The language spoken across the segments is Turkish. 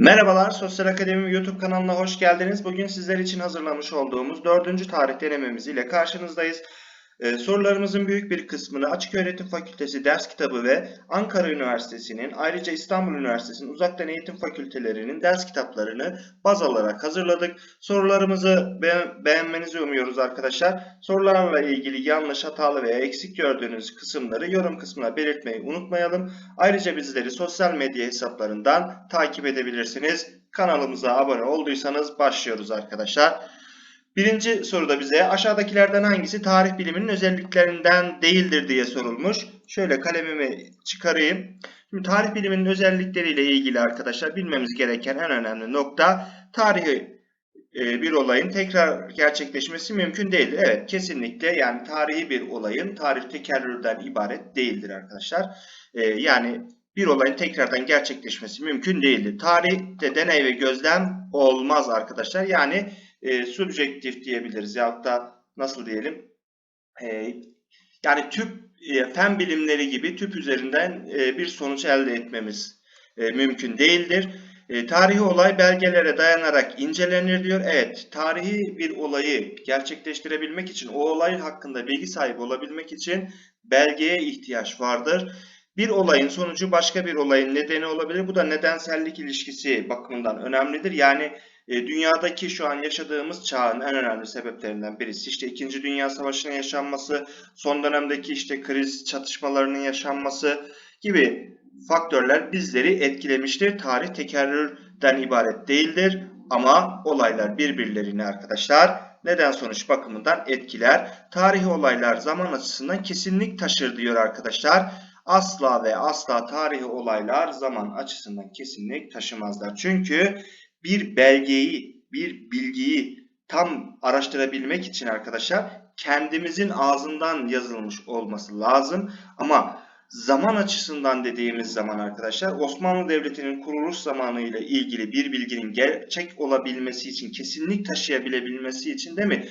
Merhabalar, Sosyal Akademi YouTube kanalına hoş geldiniz. Bugün sizler için hazırlamış olduğumuz 4. tarih denememiz ile karşınızdayız. Ee, sorularımızın büyük bir kısmını Açık Öğretim Fakültesi ders kitabı ve Ankara Üniversitesi'nin ayrıca İstanbul Üniversitesi'nin uzaktan eğitim fakültelerinin ders kitaplarını baz alarak hazırladık. Sorularımızı be- beğenmenizi umuyoruz arkadaşlar. Sorularla ilgili yanlış, hatalı veya eksik gördüğünüz kısımları yorum kısmına belirtmeyi unutmayalım. Ayrıca bizleri sosyal medya hesaplarından takip edebilirsiniz. Kanalımıza abone olduysanız başlıyoruz arkadaşlar. Birinci soruda bize aşağıdakilerden hangisi tarih biliminin özelliklerinden değildir diye sorulmuş. Şöyle kalemimi çıkarayım. Şimdi tarih biliminin özellikleriyle ilgili arkadaşlar bilmemiz gereken en önemli nokta tarihi e, bir olayın tekrar gerçekleşmesi mümkün değildir. Evet kesinlikle yani tarihi bir olayın tarih tekerrürden ibaret değildir arkadaşlar. E, yani bir olayın tekrardan gerçekleşmesi mümkün değildir. Tarihte deney ve gözlem olmaz arkadaşlar. Yani e, subjektif diyebiliriz ya da nasıl diyelim e, yani tüp e, fen bilimleri gibi tüp üzerinden e, bir sonuç elde etmemiz e, mümkün değildir. E, tarihi olay belgelere dayanarak incelenir diyor. Evet, tarihi bir olayı gerçekleştirebilmek için, o olay hakkında bilgi sahibi olabilmek için belgeye ihtiyaç vardır. Bir olayın sonucu başka bir olayın nedeni olabilir. Bu da nedensellik ilişkisi bakımından önemlidir. Yani e, dünyadaki şu an yaşadığımız çağın en önemli sebeplerinden birisi işte 2. Dünya Savaşı'nın yaşanması, son dönemdeki işte kriz çatışmalarının yaşanması gibi faktörler bizleri etkilemiştir. Tarih tekerrürden ibaret değildir ama olaylar birbirlerini arkadaşlar neden sonuç bakımından etkiler. Tarihi olaylar zaman açısından kesinlik taşır diyor arkadaşlar. Asla ve asla tarihi olaylar zaman açısından kesinlik taşımazlar. Çünkü bir belgeyi, bir bilgiyi tam araştırabilmek için arkadaşlar kendimizin ağzından yazılmış olması lazım. Ama zaman açısından dediğimiz zaman arkadaşlar Osmanlı Devleti'nin kuruluş zamanı ile ilgili bir bilginin gerçek olabilmesi için, kesinlik taşıyabilebilmesi için değil mi?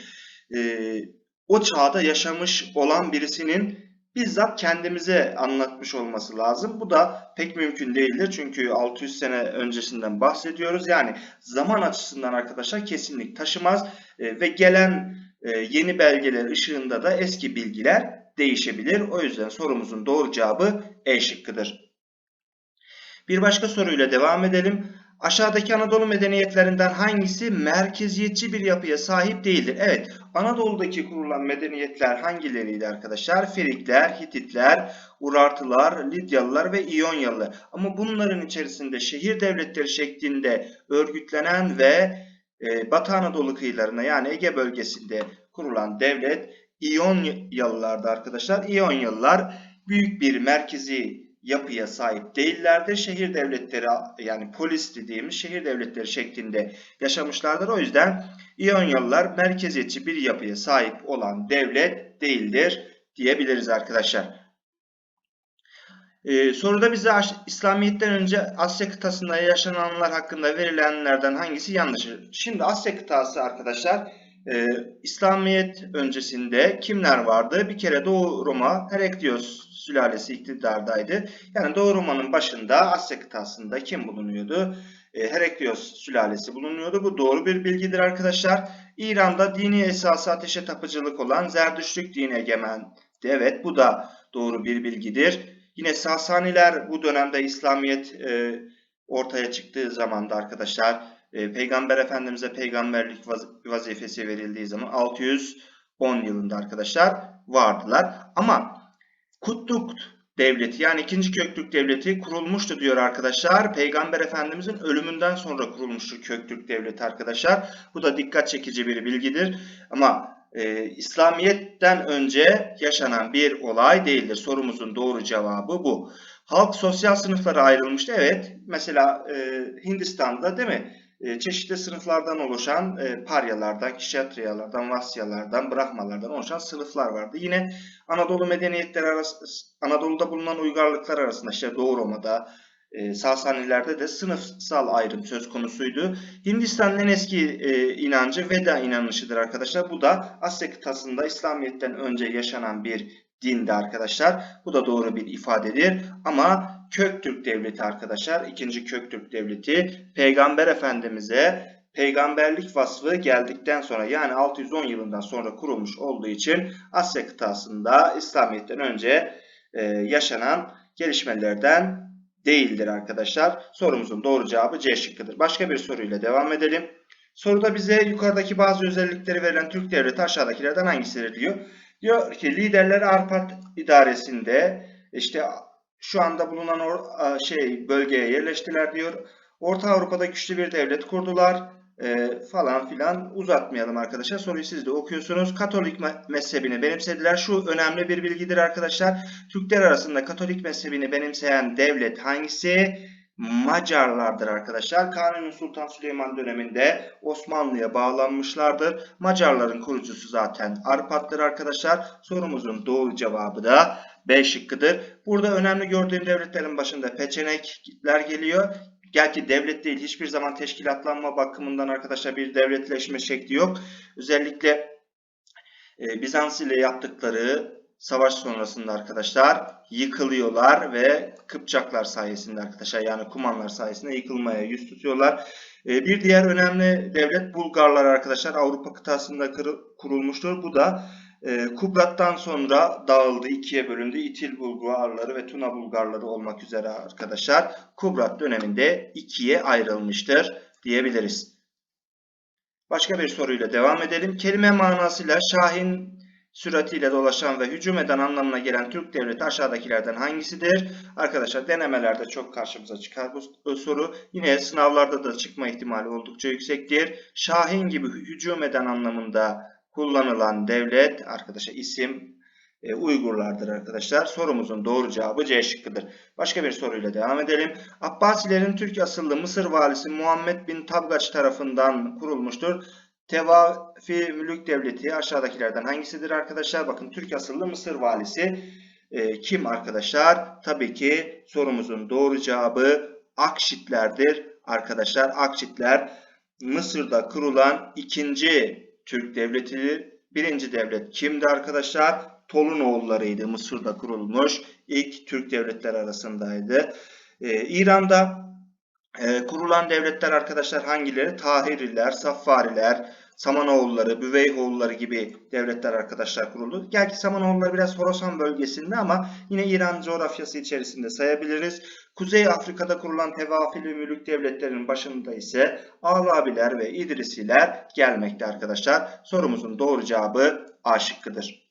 Ee, o çağda yaşamış olan birisinin bizzat kendimize anlatmış olması lazım. Bu da pek mümkün değildir. Çünkü 600 sene öncesinden bahsediyoruz. Yani zaman açısından arkadaşlar kesinlik taşımaz E, ve gelen e, yeni belgeler ışığında da eski bilgiler değişebilir. O yüzden sorumuzun doğru cevabı E şıkkıdır. Bir başka soruyla devam edelim. Aşağıdaki Anadolu medeniyetlerinden hangisi merkeziyetçi bir yapıya sahip değildir? Evet, Anadolu'daki kurulan medeniyetler hangileriydi arkadaşlar? Ferikler, Hititler, Urartılar, Lidyalılar ve İyonyalılar. Ama bunların içerisinde şehir devletleri şeklinde örgütlenen ve e, Batı Anadolu kıyılarına yani Ege bölgesinde kurulan devlet İyonyalılardı arkadaşlar. İyonyalılar büyük bir merkezi yapıya sahip değillerdir. Şehir devletleri yani polis dediğimiz şehir devletleri şeklinde yaşamışlardır. O yüzden İyonyalılar merkeziyetçi bir yapıya sahip olan devlet değildir diyebiliriz arkadaşlar. Ee, soruda bize İslamiyet'ten önce Asya kıtasında yaşananlar hakkında verilenlerden hangisi yanlıştır? Şimdi Asya kıtası arkadaşlar e, İslamiyet öncesinde kimler vardı? Bir kere Doğu Roma Heraklios sülalesi iktidardaydı. Yani Doğu Roma'nın başında Asya kıtasında kim bulunuyordu? E, Heraklios sülalesi bulunuyordu. Bu doğru bir bilgidir arkadaşlar. İran'da dini esası ateşe tapıcılık olan Zerdüştlük dini egemendi. Evet bu da doğru bir bilgidir. Yine Sasaniler bu dönemde İslamiyet e, ortaya çıktığı zamanda arkadaşlar e, Peygamber Efendimiz'e peygamberlik vaz vazifesi verildiği zaman 610 yılında arkadaşlar vardılar. Ama Kutluk devleti yani ikinci Köktürk devleti kurulmuştu diyor arkadaşlar. Peygamber Efendimizin ölümünden sonra kurulmuştur Köktürk devleti arkadaşlar. Bu da dikkat çekici bir bilgidir. Ama e, İslamiyet'ten önce yaşanan bir olay değildir. Sorumuzun doğru cevabı bu. Halk sosyal sınıflara ayrılmıştı. Evet mesela e, Hindistan'da değil mi? E, çeşitli sınıflardan oluşan e, paryalardan, kişiyatriyalardan, vasyalardan, brahmalardan oluşan sınıflar vardı. Yine Anadolu medeniyetleri arası, Anadolu'da bulunan uygarlıklar arasında işte Doğu Roma'da, e, Sasanilerde de sınıfsal ayrım söz konusuydu. Hindistan'ın en eski e, inancı Veda inanışıdır arkadaşlar. Bu da Asya kıtasında İslamiyet'ten önce yaşanan bir dindi arkadaşlar. Bu da doğru bir ifadedir. Ama Köktürk Devleti arkadaşlar. İkinci Köktürk Devleti Peygamber Efendimiz'e peygamberlik vasfı geldikten sonra yani 610 yılından sonra kurulmuş olduğu için Asya kıtasında İslamiyet'ten önce e, yaşanan gelişmelerden değildir arkadaşlar. Sorumuzun doğru cevabı C şıkkıdır. Başka bir soruyla devam edelim. Soruda bize yukarıdaki bazı özellikleri verilen Türk devleti aşağıdakilerden hangisidir diyor. Diyor ki liderler Arpat idaresinde işte şu anda bulunan or- şey bölgeye yerleştiler diyor. Orta Avrupa'da güçlü bir devlet kurdular e, falan filan uzatmayalım arkadaşlar. Soruyu siz de okuyorsunuz. Katolik me- mezhebini benimsediler. Şu önemli bir bilgidir arkadaşlar. Türkler arasında Katolik mezhebini benimseyen devlet hangisi? Macarlardır arkadaşlar. Kanuni Sultan Süleyman döneminde Osmanlı'ya bağlanmışlardır. Macarların kurucusu zaten Arpat'tır arkadaşlar. Sorumuzun doğru cevabı da B şıkkıdır. Burada önemli gördüğüm devletlerin başında peçenekler geliyor. Gel ki devlet değil hiçbir zaman teşkilatlanma bakımından arkadaşlar bir devletleşme şekli yok. Özellikle e, Bizans ile yaptıkları savaş sonrasında arkadaşlar yıkılıyorlar ve Kıpçaklar sayesinde arkadaşlar yani Kumanlar sayesinde yıkılmaya yüz tutuyorlar. E, bir diğer önemli devlet Bulgarlar arkadaşlar Avrupa kıtasında kurulmuştur. Bu da e, Kubrat'tan sonra dağıldı, ikiye bölündü. İtil Bulgarları ve Tuna Bulgarları olmak üzere arkadaşlar. Kubrat döneminde ikiye ayrılmıştır diyebiliriz. Başka bir soruyla devam edelim. Kelime manasıyla Şahin süratiyle dolaşan ve hücum eden anlamına gelen Türk devleti aşağıdakilerden hangisidir? Arkadaşlar denemelerde çok karşımıza çıkar bu soru. Yine sınavlarda da çıkma ihtimali oldukça yüksektir. Şahin gibi hücum eden anlamında kullanılan devlet arkadaşlar isim e, Uygurlardır arkadaşlar. Sorumuzun doğru cevabı C şıkkıdır. Başka bir soruyla devam edelim. Abbasilerin Türk asıllı Mısır valisi Muhammed bin Tabgaç tarafından kurulmuştur. Tevafi Mülük Devleti aşağıdakilerden hangisidir arkadaşlar? Bakın Türk asıllı Mısır valisi e, kim arkadaşlar? Tabii ki sorumuzun doğru cevabı Akşitlerdir arkadaşlar. Akşitler Mısır'da kurulan ikinci Türk devletidir. Birinci devlet kimdi arkadaşlar? Tolunoğullarıydı. Mısır'da kurulmuş. İlk Türk devletler arasındaydı. Ee, İran'da e, kurulan devletler arkadaşlar hangileri? Tahiriler, Saffariler, Samanoğulları, Büveyhoğulları gibi devletler arkadaşlar kuruldu. Gerçi Samanoğulları biraz Horasan bölgesinde ama yine İran coğrafyası içerisinde sayabiliriz. Kuzey Afrika'da kurulan tevafili mülük devletlerinin başında ise Alabiler ve İdrisiler gelmekte arkadaşlar. Sorumuzun doğru cevabı A şıkkıdır.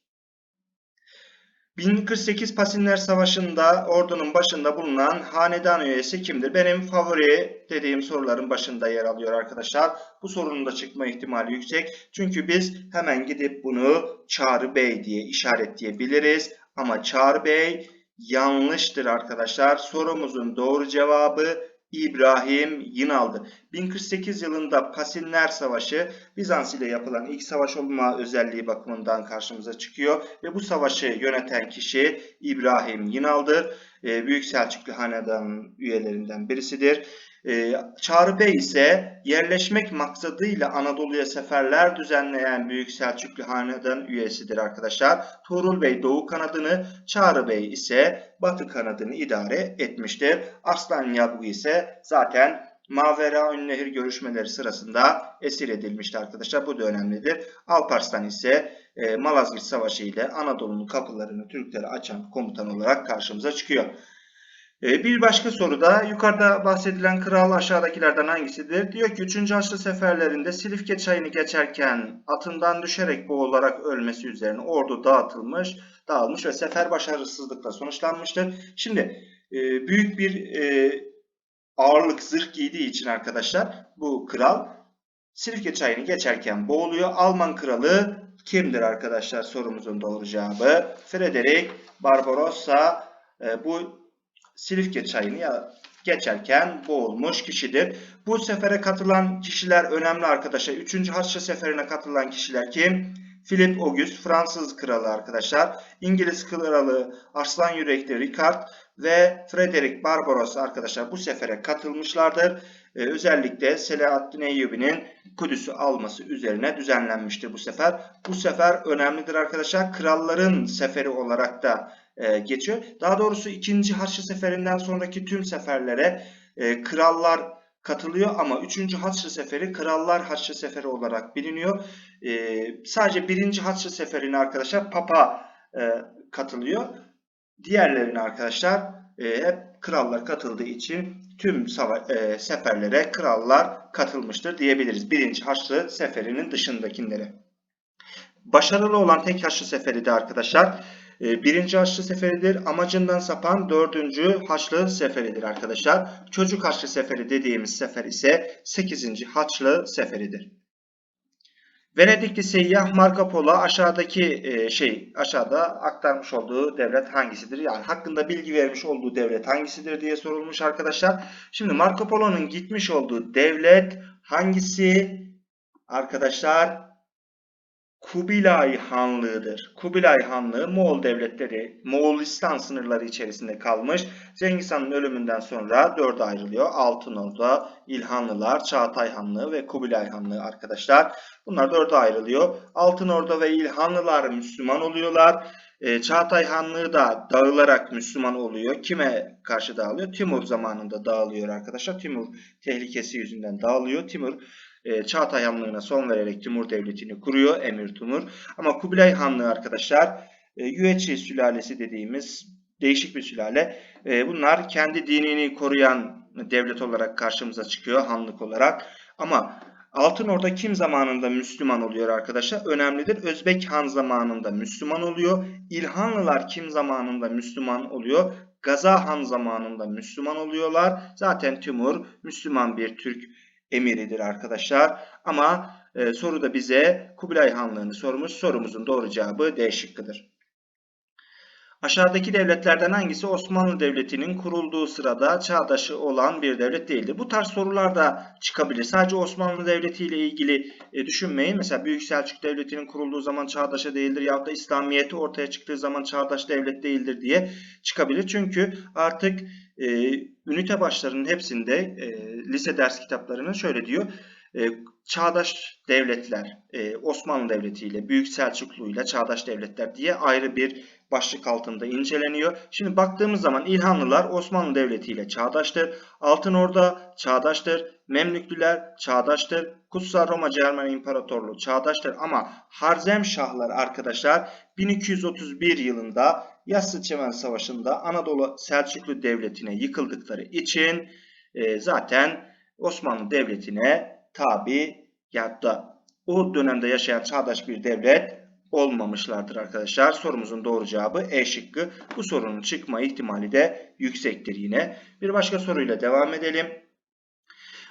1048 Pasinler Savaşı'nda ordunun başında bulunan hanedan üyesi kimdir? Benim favori dediğim soruların başında yer alıyor arkadaşlar. Bu sorunun da çıkma ihtimali yüksek. Çünkü biz hemen gidip bunu Çağrı Bey diye işaretleyebiliriz. Ama Çağrı Bey yanlıştır arkadaşlar. Sorumuzun doğru cevabı İbrahim Yınal'dı. 1048 yılında Pasinler Savaşı Bizans ile yapılan ilk savaş olma özelliği bakımından karşımıza çıkıyor ve bu savaşı yöneten kişi İbrahim Yınal'dır. Ee, Büyük Selçuklu Hanedan üyelerinden birisidir. Ee, Çağrı Bey ise yerleşmek maksadıyla Anadolu'ya seferler düzenleyen Büyük Selçuklu Hanedan üyesidir arkadaşlar. Tuğrul Bey Doğu kanadını, Çağrı Bey ise Batı kanadını idare etmiştir. Arslan Yabgu ise zaten Mavera Nehir görüşmeleri sırasında esir edilmişti arkadaşlar. Bu da önemlidir. Alparslan ise e, Malazgirt Savaşı ile Anadolu'nun kapılarını Türklere açan komutan olarak karşımıza çıkıyor. E, bir başka soruda yukarıda bahsedilen kral aşağıdakilerden hangisidir? Diyor ki 3. Haçlı seferlerinde Silifke çayını geçerken atından düşerek boğularak ölmesi üzerine ordu dağıtılmış, dağılmış ve sefer başarısızlıkla sonuçlanmıştır. Şimdi e, büyük bir e, ağırlık zırh giydiği için arkadaşlar bu kral Silifke çayını geçerken boğuluyor. Alman kralı kimdir arkadaşlar sorumuzun doğru cevabı? Frederick Barbarossa bu Silifke çayını ya geçerken boğulmuş kişidir. Bu sefere katılan kişiler önemli arkadaşlar. Üçüncü Haçlı seferine katılan kişiler kim? Philip August, Fransız kralı arkadaşlar. İngiliz kralı Arslan Yürekli Ricard ve Frederick Barbaros arkadaşlar bu sefere katılmışlardır. Ee, özellikle Selahaddin Eyyubi'nin Kudüs'ü alması üzerine düzenlenmiştir bu sefer. Bu sefer önemlidir arkadaşlar. Kralların seferi olarak da e, geçiyor. Daha doğrusu 2. Haçlı Seferinden sonraki tüm seferlere e, krallar katılıyor ama 3. Haçlı Seferi Krallar Haçlı Seferi olarak biliniyor. E, sadece 1. Haçlı Seferi'ne arkadaşlar Papa e, katılıyor. Diğerlerine arkadaşlar e, hep krallar katıldığı için tüm e, seferlere krallar katılmıştır diyebiliriz. 1. Haçlı Seferi'nin dışındakilere. Başarılı olan tek Haçlı Seferi de arkadaşlar birinci Haçlı Seferidir. Amacından sapan dördüncü Haçlı Seferidir arkadaşlar. Çocuk Haçlı Seferi dediğimiz sefer ise 8. Haçlı Seferidir. Venedikli seyyah Marco Polo aşağıdaki e, şey aşağıda aktarmış olduğu devlet hangisidir? Yani hakkında bilgi vermiş olduğu devlet hangisidir diye sorulmuş arkadaşlar. Şimdi Marco Polo'nun gitmiş olduğu devlet hangisi? Arkadaşlar Kubilay Hanlığı'dır. Kubilay Hanlığı Moğol devletleri, Moğolistan sınırları içerisinde kalmış. Cengiz Han'ın ölümünden sonra dörde ayrılıyor. Altınordu, İlhanlılar, Çağatay Hanlığı ve Kubilay Hanlığı arkadaşlar. Bunlar dörde ayrılıyor. Altınordu ve İlhanlılar Müslüman oluyorlar. Ee, Çağatay Hanlığı da dağılarak Müslüman oluyor. Kime karşı dağılıyor? Timur zamanında dağılıyor arkadaşlar. Timur tehlikesi yüzünden dağılıyor. Timur e, Çağatay Hanlığı'na son vererek Timur Devleti'ni kuruyor Emir Timur. Ama Kubilay Hanlığı arkadaşlar e, Yüeçi sülalesi dediğimiz değişik bir sülale. E, bunlar kendi dinini koruyan devlet olarak karşımıza çıkıyor hanlık olarak. Ama Altınorda kim zamanında Müslüman oluyor arkadaşlar? Önemlidir. Özbek Han zamanında Müslüman oluyor. İlhanlılar kim zamanında Müslüman oluyor? Gaza Han zamanında Müslüman oluyorlar. Zaten Timur Müslüman bir Türk emiridir arkadaşlar. Ama e, soruda bize Kubilay Hanlığı'nı sormuş. Sorumuzun doğru cevabı D şıkkıdır. Aşağıdaki devletlerden hangisi Osmanlı Devleti'nin kurulduğu sırada çağdaşı olan bir devlet değildir? Bu tarz sorular da çıkabilir. Sadece Osmanlı Devleti ile ilgili e, düşünmeyin. Mesela Büyük Selçuk Devleti'nin kurulduğu zaman çağdaşı değildir yahut da İslamiyet'i ortaya çıktığı zaman çağdaş devlet değildir diye çıkabilir. Çünkü artık e, ünite başlarının hepsinde e, lise ders kitaplarının şöyle diyor. E, çağdaş devletler, e, Osmanlı Devleti ile Büyük Selçuklu ile çağdaş devletler diye ayrı bir başlık altında inceleniyor. Şimdi baktığımız zaman İlhanlılar Osmanlı Devleti ile çağdaştır. Altınorda çağdaştır. Memlüklüler çağdaştır. Kutsal Roma Cermen İmparatorluğu çağdaştır. Ama Harzemşahlar arkadaşlar 1231 yılında Yassıçemen Savaşı'nda Anadolu Selçuklu Devleti'ne yıkıldıkları için e, zaten Osmanlı Devleti'ne tabi ya da o dönemde yaşayan çağdaş bir devlet olmamışlardır arkadaşlar. Sorumuzun doğru cevabı E şıkkı. Bu sorunun çıkma ihtimali de yüksektir yine. Bir başka soruyla devam edelim.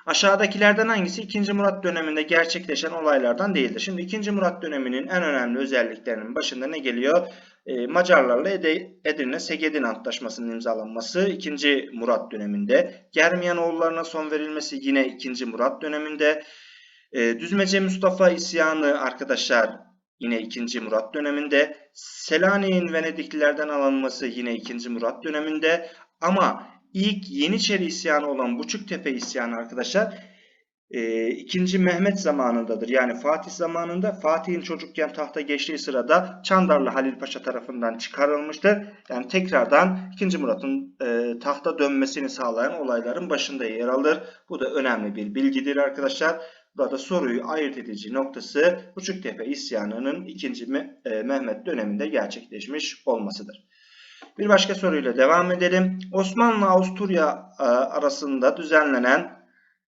Aşağıdakilerden hangisi 2. Murat döneminde gerçekleşen olaylardan değildir? Şimdi 2. Murat döneminin en önemli özelliklerinin başında ne geliyor? Ee, Macarlarla Edirne Segedin Antlaşması'nın imzalanması 2. Murat döneminde. Germiyanoğullarına son verilmesi yine 2. Murat döneminde. Ee, Düzmece Mustafa isyanı arkadaşlar yine 2. Murat döneminde. Selanik'in Venediklilerden alınması yine 2. Murat döneminde. Ama ilk Yeniçeri isyanı olan Buçuktepe isyanı arkadaşlar e, 2. Mehmet zamanındadır. Yani Fatih zamanında Fatih'in çocukken tahta geçtiği sırada Çandarlı Halil Paşa tarafından çıkarılmıştır. Yani tekrardan 2. Murat'ın e, tahta dönmesini sağlayan olayların başında yer alır. Bu da önemli bir bilgidir arkadaşlar. Burada soruyu ayırt edici noktası Buçuktepe isyanının 2. Mehmet döneminde gerçekleşmiş olmasıdır. Bir başka soruyla devam edelim. Osmanlı-Avusturya e, arasında düzenlenen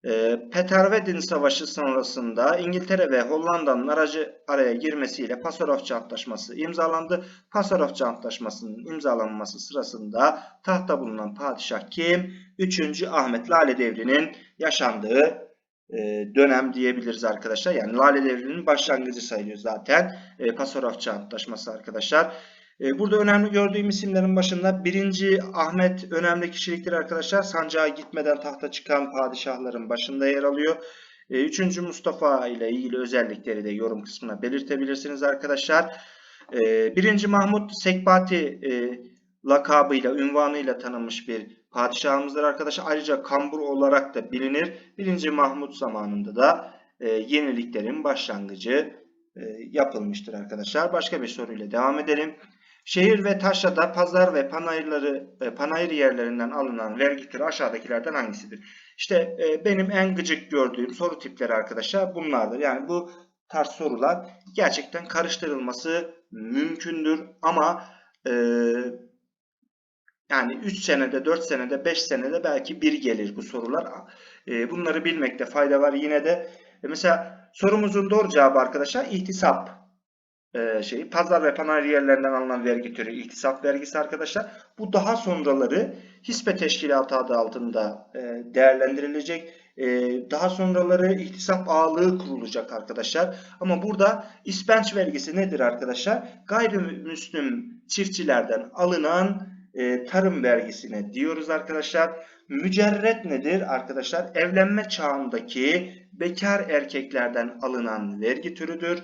e, Petervedin Savaşı sonrasında İngiltere ve Hollanda'nın aracı araya girmesiyle Pasarofça Antlaşması imzalandı. Pasarofça Antlaşması'nın imzalanması sırasında tahta bulunan padişah kim? 3. Ahmet Lale Devri'nin yaşandığı e, dönem diyebiliriz arkadaşlar. Yani Lale Devri'nin başlangıcı sayılıyor zaten. Pasarofça Antlaşması arkadaşlar. E, Burada önemli gördüğüm isimlerin başında 1. Ahmet önemli kişiliktir arkadaşlar. Sancağa gitmeden tahta çıkan padişahların başında yer alıyor. 3. Mustafa ile ilgili özellikleri de yorum kısmına belirtebilirsiniz arkadaşlar. 1. Mahmut Sekbati e, lakabıyla, ünvanıyla tanınmış bir padişahımızdır arkadaşlar. Ayrıca kambur olarak da bilinir. 1. Mahmut zamanında da e, yeniliklerin başlangıcı e, yapılmıştır arkadaşlar. Başka bir soruyla devam edelim. Şehir ve taşrada pazar ve panayırları e, panayır yerlerinden alınan vergi türü aşağıdakilerden hangisidir? İşte e, benim en gıcık gördüğüm soru tipleri arkadaşlar bunlardır. Yani bu tarz sorular gerçekten karıştırılması mümkündür ama e, yani 3 senede, 4 senede, 5 senede belki bir gelir bu sorular. E, bunları bilmekte fayda var. Yine de e, mesela sorumuzun doğru cevabı arkadaşlar ihtisap e, şeyi. Pazar ve panayır yerlerinden alınan vergi türü ihtisap vergisi arkadaşlar. Bu daha sonraları hisbe teşkilatı adı altında e, değerlendirilecek. E, daha sonraları ihtisap ağlığı kurulacak arkadaşlar. Ama burada ispenç vergisi nedir arkadaşlar? Gayrimüslim çiftçilerden alınan tarım vergisine diyoruz arkadaşlar. Mücerret nedir arkadaşlar? Evlenme çağındaki bekar erkeklerden alınan vergi türüdür.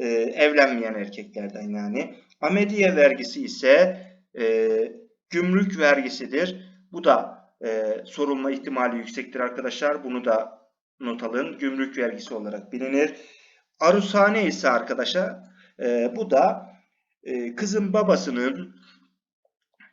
E, evlenmeyen erkeklerden yani. Amediye vergisi ise e, gümrük vergisidir. Bu da e, sorulma ihtimali yüksektir arkadaşlar. Bunu da not alın. Gümrük vergisi olarak bilinir. Arusane ise arkadaşlar e, bu da e, kızın babasının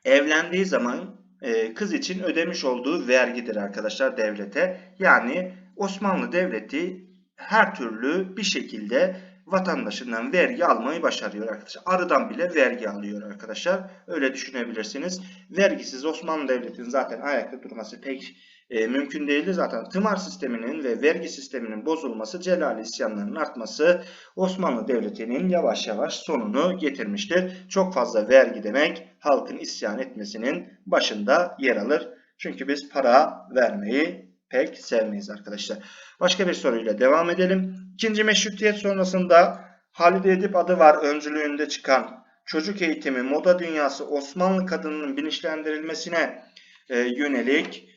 evlendiği zaman e, kız için ödemiş olduğu vergidir arkadaşlar devlete. Yani Osmanlı Devleti her türlü bir şekilde vatandaşından vergi almayı başarıyor arkadaşlar. Arıdan bile vergi alıyor arkadaşlar. Öyle düşünebilirsiniz. Vergisiz Osmanlı Devleti'nin zaten ayakta durması pek e, mümkün değildi. Zaten tımar sisteminin ve vergi sisteminin bozulması, celal isyanlarının artması Osmanlı Devleti'nin yavaş yavaş sonunu getirmiştir. Çok fazla vergi demek halkın isyan etmesinin başında yer alır. Çünkü biz para vermeyi pek sevmeyiz arkadaşlar. Başka bir soruyla devam edelim. İkinci meşrutiyet sonrasında Halide Edip adı var öncülüğünde çıkan çocuk eğitimi, moda dünyası, Osmanlı kadınının bilinçlendirilmesine e, yönelik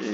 e,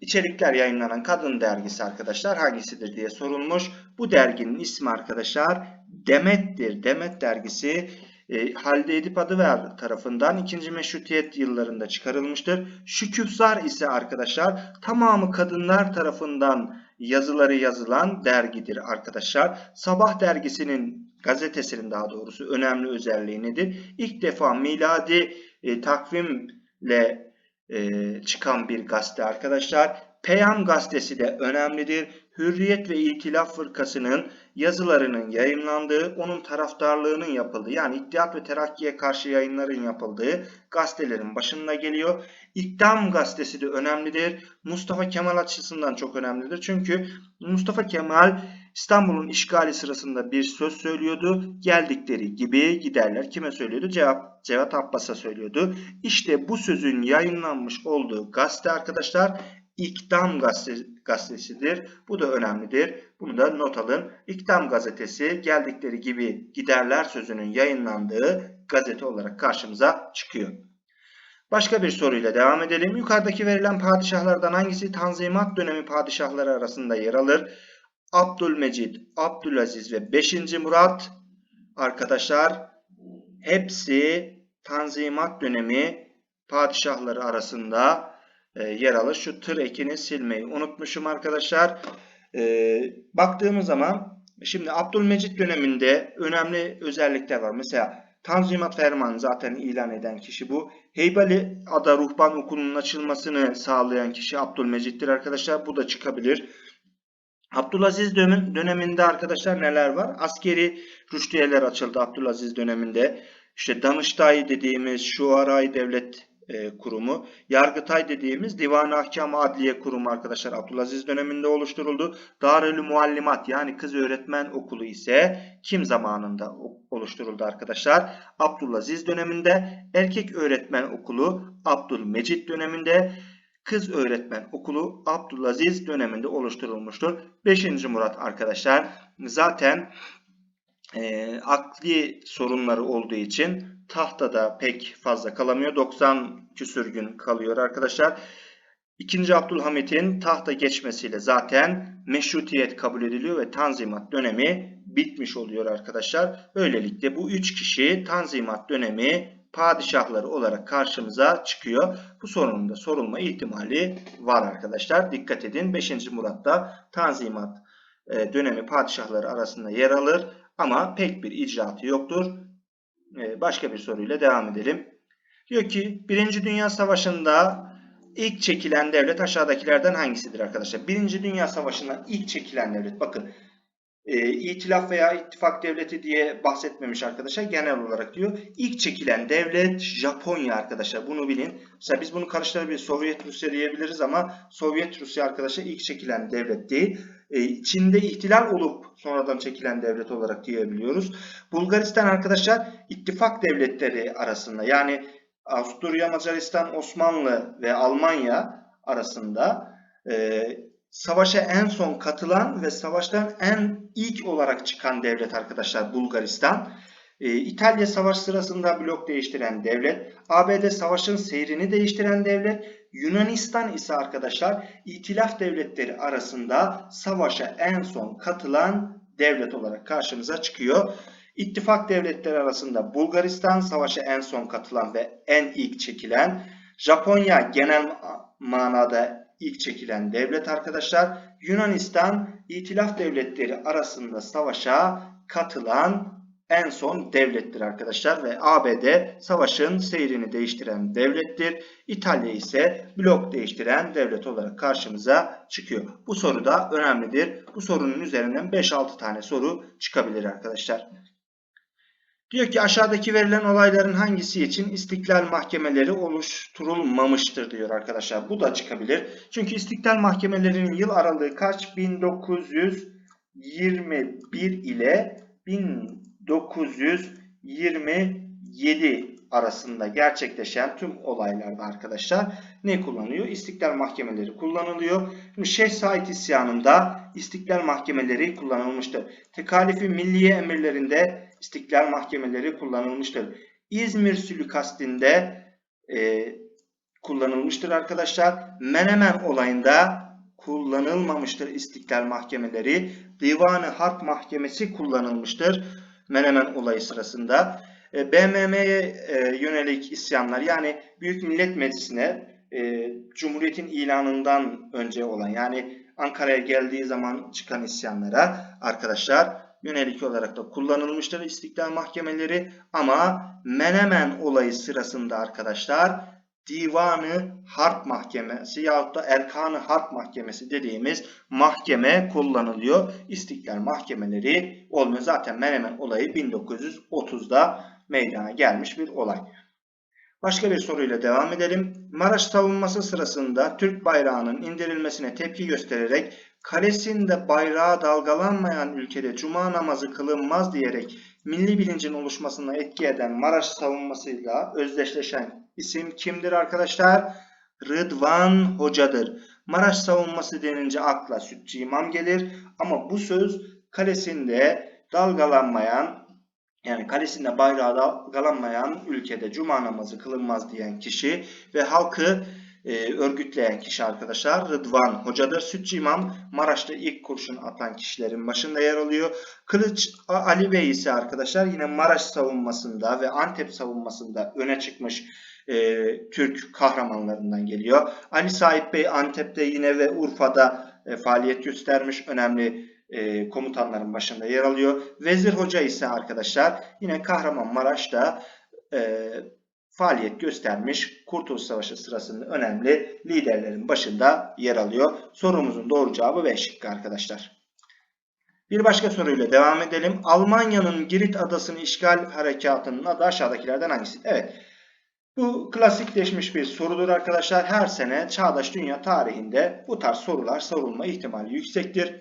içerikler yayınlanan kadın dergisi arkadaşlar hangisidir diye sorulmuş. Bu derginin ismi arkadaşlar Demet'tir. Demet dergisi e, Halide Edip Adıver tarafından 2. Meşrutiyet yıllarında çıkarılmıştır. Şüküfzar ise arkadaşlar tamamı kadınlar tarafından yazıları yazılan dergidir arkadaşlar. Sabah dergisinin gazetesinin daha doğrusu önemli özelliği nedir? İlk defa miladi e, takvimle e, çıkan bir gazete arkadaşlar. Peyam gazetesi de önemlidir. Hürriyet ve İtilaf Fırkası'nın yazılarının yayınlandığı, onun taraftarlığının yapıldığı yani İttihat ve Terakki'ye karşı yayınların yapıldığı gazetelerin başında geliyor. İktam gazetesi de önemlidir. Mustafa Kemal açısından çok önemlidir. Çünkü Mustafa Kemal İstanbul'un işgali sırasında bir söz söylüyordu. Geldikleri gibi giderler. Kime söylüyordu? Cevap, Cevat Abbas'a söylüyordu. İşte bu sözün yayınlanmış olduğu gazete arkadaşlar İktam gazetesidir. Bu da önemlidir. Bunu da not alın. İktam gazetesi geldikleri gibi giderler sözünün yayınlandığı gazete olarak karşımıza çıkıyor. Başka bir soruyla devam edelim. Yukarıdaki verilen padişahlardan hangisi Tanzimat dönemi padişahları arasında yer alır? Abdülmecid, Abdülaziz ve 5. Murat arkadaşlar hepsi Tanzimat dönemi padişahları arasında yer alır. Şu tır ekini silmeyi unutmuşum arkadaşlar. E, baktığımız zaman şimdi Abdülmecit döneminde önemli özellikler var. Mesela Tanzimat Fermanı zaten ilan eden kişi bu. Heybeli Ada Ruhban Okulu'nun açılmasını sağlayan kişi Abdülmecit'tir arkadaşlar. Bu da çıkabilir. Abdülaziz döneminde arkadaşlar neler var? Askeri rüştiyeler açıldı Abdülaziz döneminde. İşte Danıştay dediğimiz Şuaray Devlet e, kurumu. Yargıtay dediğimiz Divan-ı Ahkam Adliye Kurumu arkadaşlar Abdülaziz döneminde oluşturuldu. Darül Muallimat yani kız öğretmen okulu ise kim zamanında oluşturuldu arkadaşlar? Abdülaziz döneminde. Erkek öğretmen okulu Abdülmecit döneminde. Kız öğretmen okulu Abdülaziz döneminde oluşturulmuştur. 5. Murat arkadaşlar zaten e, akli sorunları olduğu için tahtada pek fazla kalamıyor. 90 küsür gün kalıyor arkadaşlar. İkinci Abdülhamit'in tahta geçmesiyle zaten meşrutiyet kabul ediliyor ve Tanzimat dönemi bitmiş oluyor arkadaşlar. Böylelikle bu üç kişi Tanzimat dönemi padişahları olarak karşımıza çıkıyor. Bu sorunun da sorulma ihtimali var arkadaşlar. Dikkat edin 5. Murat'ta Tanzimat e, dönemi padişahları arasında yer alır ama pek bir icraatı yoktur. e, başka bir soruyla devam edelim. Diyor ki Birinci Dünya Savaşı'nda ilk çekilen devlet aşağıdakilerden hangisidir arkadaşlar? Birinci Dünya Savaşı'nda ilk çekilen devlet bakın e, itilaf veya ittifak devleti diye bahsetmemiş arkadaşlar. Genel olarak diyor. İlk çekilen devlet Japonya arkadaşlar. Bunu bilin. Mesela biz bunu karıştırabiliriz. Sovyet Rusya diyebiliriz ama Sovyet Rusya arkadaşlar ilk çekilen devlet değil. E, Çin'de ihtilal olup sonradan çekilen devlet olarak diyebiliyoruz. Bulgaristan arkadaşlar ittifak devletleri arasında yani Avusturya, Macaristan, Osmanlı ve Almanya arasında e, savaşa en son katılan ve savaştan en ilk olarak çıkan devlet arkadaşlar Bulgaristan. Ee, İtalya savaş sırasında blok değiştiren devlet. ABD savaşın seyrini değiştiren devlet. Yunanistan ise arkadaşlar itilaf devletleri arasında savaşa en son katılan devlet olarak karşımıza çıkıyor. İttifak devletleri arasında Bulgaristan savaşa en son katılan ve en ilk çekilen. Japonya genel manada ilk çekilen devlet arkadaşlar. Yunanistan itilaf devletleri arasında savaşa katılan en son devlettir arkadaşlar ve ABD savaşın seyrini değiştiren devlettir. İtalya ise blok değiştiren devlet olarak karşımıza çıkıyor. Bu soru da önemlidir. Bu sorunun üzerinden 5-6 tane soru çıkabilir arkadaşlar. Diyor ki aşağıdaki verilen olayların hangisi için istiklal mahkemeleri oluşturulmamıştır diyor arkadaşlar. Bu da çıkabilir. Çünkü istiklal mahkemelerinin yıl aralığı kaç? 1921 ile 1927 arasında gerçekleşen tüm olaylarda arkadaşlar ne kullanıyor? İstiklal mahkemeleri kullanılıyor. Şimdi Şeyh Said isyanında istiklal mahkemeleri kullanılmıştır. Tekalifi milliye emirlerinde istiklal mahkemeleri kullanılmıştır. İzmir suikastinde e, kullanılmıştır arkadaşlar. Menemen olayında kullanılmamıştır istiklal mahkemeleri. Divanı Harp Mahkemesi kullanılmıştır. Menemen olayı sırasında. E, BMM'ye e, yönelik isyanlar yani Büyük Millet Meclisi'ne e, Cumhuriyet'in ilanından önce olan yani Ankara'ya geldiği zaman çıkan isyanlara arkadaşlar yönelik olarak da kullanılmıştır istiklal mahkemeleri ama Menemen olayı sırasında arkadaşlar Divanı Harp Mahkemesi yahut da Erkanı Harp Mahkemesi dediğimiz mahkeme kullanılıyor. İstiklal mahkemeleri olmuyor. Zaten Menemen olayı 1930'da meydana gelmiş bir olay. Başka bir soruyla devam edelim. Maraş savunması sırasında Türk bayrağının indirilmesine tepki göstererek kalesinde bayrağı dalgalanmayan ülkede cuma namazı kılınmaz diyerek milli bilincin oluşmasına etki eden Maraş savunmasıyla özdeşleşen isim kimdir arkadaşlar? Rıdvan Hoca'dır. Maraş savunması denince akla Sütçü İmam gelir ama bu söz kalesinde dalgalanmayan yani kalesinde bayrağı dalgalanmayan ülkede cuma namazı kılınmaz diyen kişi ve halkı e, örgütleyen kişi arkadaşlar Rıdvan Hoca'dır. Sütçü İmam Maraş'ta ilk kurşun atan kişilerin başında yer alıyor. Kılıç Ali Bey ise arkadaşlar yine Maraş savunmasında ve Antep savunmasında öne çıkmış e, Türk kahramanlarından geliyor. Ali Sahip Bey Antep'te yine ve Urfa'da e, faaliyet göstermiş önemli e, komutanların başında yer alıyor. Vezir Hoca ise arkadaşlar yine Kahramanmaraş'ta e, faaliyet göstermiş Kurtuluş Savaşı sırasında önemli liderlerin başında yer alıyor. Sorumuzun doğru cevabı B şıkkı arkadaşlar. Bir başka soruyla devam edelim. Almanya'nın Girit adasını işgal harekatının adı aşağıdakilerden hangisi? Evet. Bu klasikleşmiş bir sorudur arkadaşlar. Her sene çağdaş dünya tarihinde bu tarz sorular sorulma ihtimali yüksektir.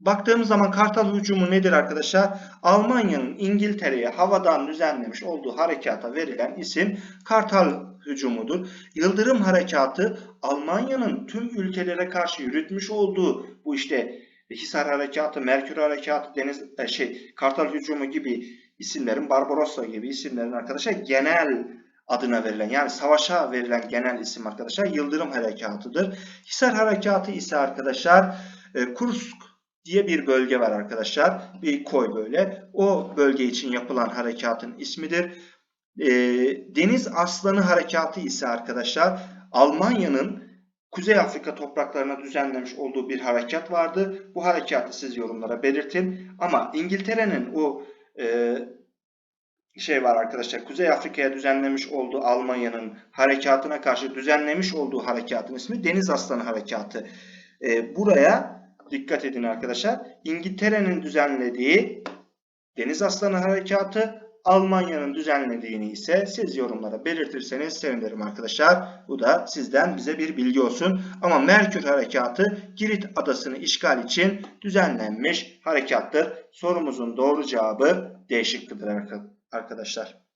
Baktığımız zaman Kartal hücumu nedir arkadaşlar? Almanya'nın İngiltere'ye havadan düzenlemiş olduğu harekata verilen isim Kartal hücumudur. Yıldırım harekatı Almanya'nın tüm ülkelere karşı yürütmüş olduğu bu işte Hisar harekatı, Merkür harekatı, Deniz e, şey Kartal hücumu gibi isimlerin Barbarossa gibi isimlerin arkadaşlar genel adına verilen yani savaşa verilen genel isim arkadaşlar Yıldırım harekatıdır. Hisar harekatı ise arkadaşlar e, Kursk diye bir bölge var arkadaşlar. Bir koy böyle. O bölge için yapılan harekatın ismidir. E, Deniz Aslanı Harekatı ise arkadaşlar Almanya'nın Kuzey Afrika topraklarına düzenlemiş olduğu bir harekat vardı. Bu harekatı siz yorumlara belirtin. Ama İngiltere'nin o e, şey var arkadaşlar. Kuzey Afrika'ya düzenlemiş olduğu Almanya'nın harekatına karşı düzenlemiş olduğu harekatın ismi Deniz Aslanı Harekatı. Ee, buraya dikkat edin arkadaşlar. İngiltere'nin düzenlediği Deniz Aslanı Harekatı Almanya'nın düzenlediğini ise siz yorumlara belirtirseniz sevinirim arkadaşlar. Bu da sizden bize bir bilgi olsun. Ama Merkür Harekatı Girit Adası'nı işgal için düzenlenmiş harekattır. Sorumuzun doğru cevabı D şıkkıdır arkadaşlar.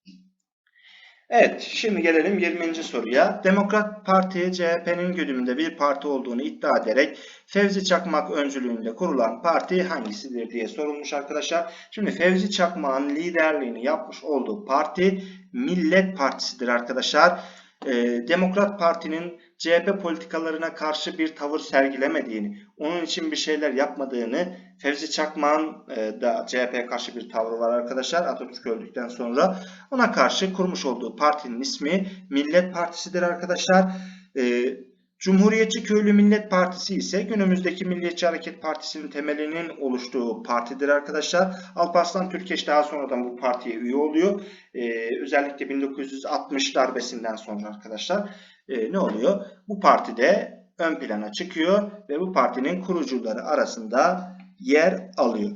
Evet, şimdi gelelim 20. soruya. Demokrat Parti CHP'nin güdümünde bir parti olduğunu iddia ederek Fevzi Çakmak öncülüğünde kurulan parti hangisidir diye sorulmuş arkadaşlar. Şimdi Fevzi Çakmak'ın liderliğini yapmış olduğu parti Millet Partisi'dir arkadaşlar. Ee, Demokrat Parti'nin CHP politikalarına karşı bir tavır sergilemediğini, onun için bir şeyler yapmadığını, Fevzi Çakmak'ın e, da CHP'ye karşı bir tavrı var arkadaşlar Atatürk öldükten sonra. Ona karşı kurmuş olduğu partinin ismi Millet Partisi'dir arkadaşlar. E, Cumhuriyetçi Köylü Millet Partisi ise günümüzdeki Milliyetçi Hareket Partisi'nin temelinin oluştuğu partidir arkadaşlar. Alparslan Türkeş daha sonradan bu partiye üye oluyor. Ee, özellikle 1960 darbesinden sonra arkadaşlar e, ne oluyor? Bu partide ön plana çıkıyor ve bu partinin kurucuları arasında yer alıyor.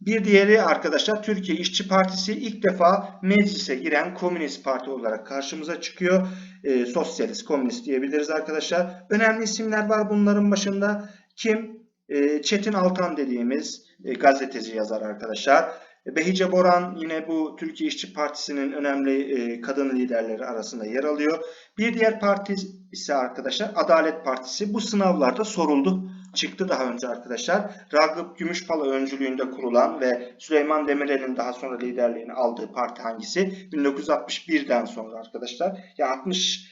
Bir diğeri arkadaşlar Türkiye İşçi Partisi ilk defa meclise giren komünist parti olarak karşımıza çıkıyor. E, sosyalist, komünist diyebiliriz arkadaşlar. Önemli isimler var bunların başında. Kim? E, Çetin Altan dediğimiz e, gazeteci yazar arkadaşlar. Behice Boran yine bu Türkiye İşçi Partisi'nin önemli e, kadın liderleri arasında yer alıyor. Bir diğer parti ise arkadaşlar Adalet Partisi. Bu sınavlarda soruldu. Çıktı daha önce arkadaşlar. Ragıp Gümüşpala öncülüğünde kurulan ve Süleyman Demirel'in daha sonra liderliğini aldığı parti hangisi? 1961'den sonra arkadaşlar. Ya 60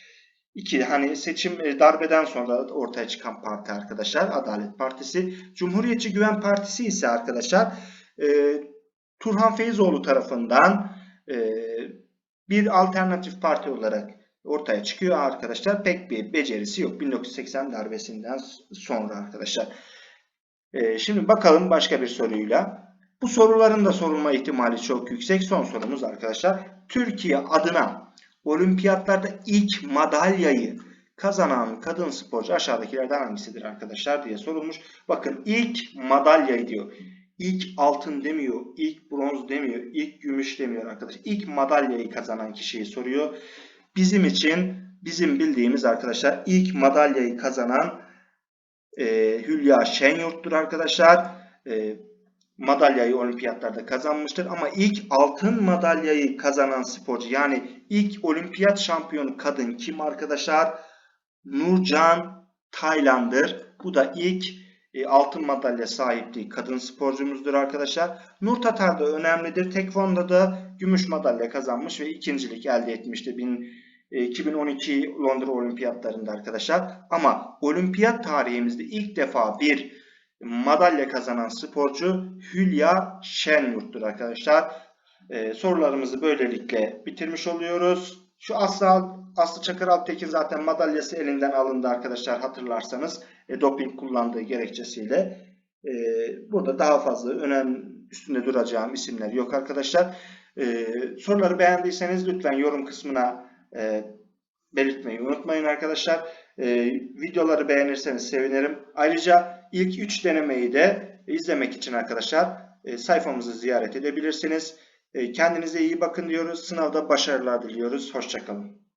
İki, hani seçim e, darbeden sonra ortaya çıkan parti arkadaşlar. Adalet Partisi. Cumhuriyetçi Güven Partisi ise arkadaşlar e, Turhan Feyzoğlu tarafından e, bir alternatif parti olarak ortaya çıkıyor arkadaşlar. Pek bir becerisi yok. 1980 darbesinden sonra arkadaşlar. E, şimdi bakalım başka bir soruyla. Bu soruların da sorulma ihtimali çok yüksek. Son sorumuz arkadaşlar. Türkiye adına olimpiyatlarda ilk madalyayı kazanan kadın sporcu aşağıdakilerden hangisidir arkadaşlar diye sorulmuş. Bakın ilk madalyayı diyor. İlk altın demiyor, ilk bronz demiyor, ilk gümüş demiyor arkadaşlar. İlk madalyayı kazanan kişiyi soruyor. Bizim için bizim bildiğimiz arkadaşlar ilk madalyayı kazanan e, Hülya Şenyurt'tur arkadaşlar. E, madalyayı olimpiyatlarda kazanmıştır. Ama ilk altın madalyayı kazanan sporcu yani ilk olimpiyat şampiyonu kadın kim arkadaşlar? Nurcan Taylan'dır. Bu da ilk e, altın madalya sahipliği kadın sporcumuzdur arkadaşlar. Nur Tatar da önemlidir. Tekvondo'da gümüş madalya kazanmış ve ikincilik elde etmişti. 2012 e, Londra Olimpiyatlarında arkadaşlar. Ama olimpiyat tarihimizde ilk defa bir madalya kazanan sporcu Hülya Şenyurt'tur arkadaşlar. Ee, sorularımızı böylelikle bitirmiş oluyoruz. Şu Aslı, Aslı Çakır Alptekin zaten madalyası elinden alındı arkadaşlar hatırlarsanız. E, doping kullandığı gerekçesiyle. E, burada daha fazla önem üstünde duracağım isimler yok arkadaşlar. E, soruları beğendiyseniz lütfen yorum kısmına e, belirtmeyi unutmayın arkadaşlar. E, videoları beğenirseniz sevinirim. Ayrıca ilk 3 denemeyi de izlemek için arkadaşlar e, sayfamızı ziyaret edebilirsiniz. E, kendinize iyi bakın diyoruz. Sınavda başarılar diliyoruz. Hoşçakalın.